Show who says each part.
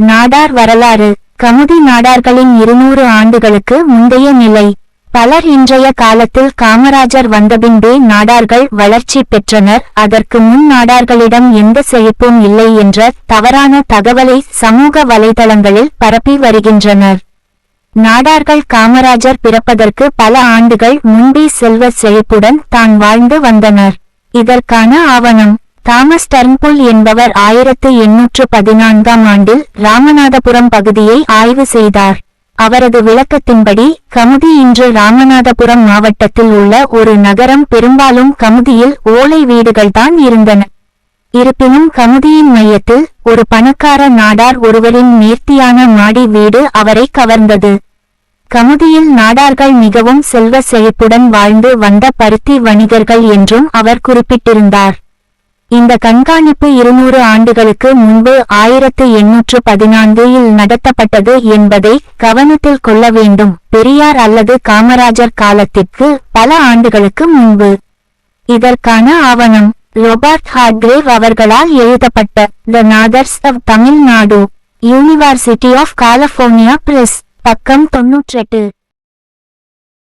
Speaker 1: நாடார் வரலாறு. கமுதி நாடார்களின் இருநூறு ஆண்டுகளுக்கு முந்தைய நிலை. பலர் இன்றைய காலத்தில் காமராஜர் வந்தபின்பே நாடார்கள் வளர்ச்சி பெற்றனர். அதற்கு முன் நாடார்களிடம் எந்த செழிப்பும் இல்லை என்ற தவறான தகவலை சமூக வலைதளங்களில் பரப்பி வருகின்றனர். நாடார்கள் காமராஜர் பிறப்பதற்கு பல ஆண்டுகள் முன்பே செல்வ செழிப்புடன் தான் வாழ்ந்து வந்தனர். இதற்கான ஆவணம். தாமஸ் டர்ன்புல் என்பவர் ஆயிரத்து எண்ணூற்று பதினான்காம் ஆண்டில் ராமநாதபுரம் பகுதியை ஆய்வு செய்தார். அவரது விளக்கத்தின்படி கமுதி இன்று ராமநாதபுரம் மாவட்டத்தில் உள்ள ஒரு நகரம் பெரும்பாலும் கமுதியில் ஓலை வீடுகள்தான் இருந்தன. இருப்பினும் கமுதியின் மையத்தில் ஒரு பணக்கார நாடார் ஒருவரின் நேர்த்தியான மாடி வீடு அவரை கவர்ந்தது. கமுதியில் நாடார்கள் மிகவும் செல்வ செழிப்புடன் வாழ்ந்து வந்த பருத்தி வணிகர்கள் என்றும் அவர் குறிப்பிட்டிருந்தார். இந்த கண்காணிப்பு இருநூறு ஆண்டுகளுக்கு முன்பு ஆயிரத்து எண்ணூற்று பதினான்கில் நடத்தப்பட்டது என்பதை கவனத்தில் கொள்ள வேண்டும். பெரியார் அல்லது காமராஜர் காலத்திற்கு பல ஆண்டுகளுக்கு முன்பு. இதற்கான ஆவணம் ரொபர்ட் ஹார்ட்கிரேவ் அவர்களால் எழுதப்பட்ட the Nadars of Tamil Nadu university of California press பக்கம் தொன்னூற்றெட்டு.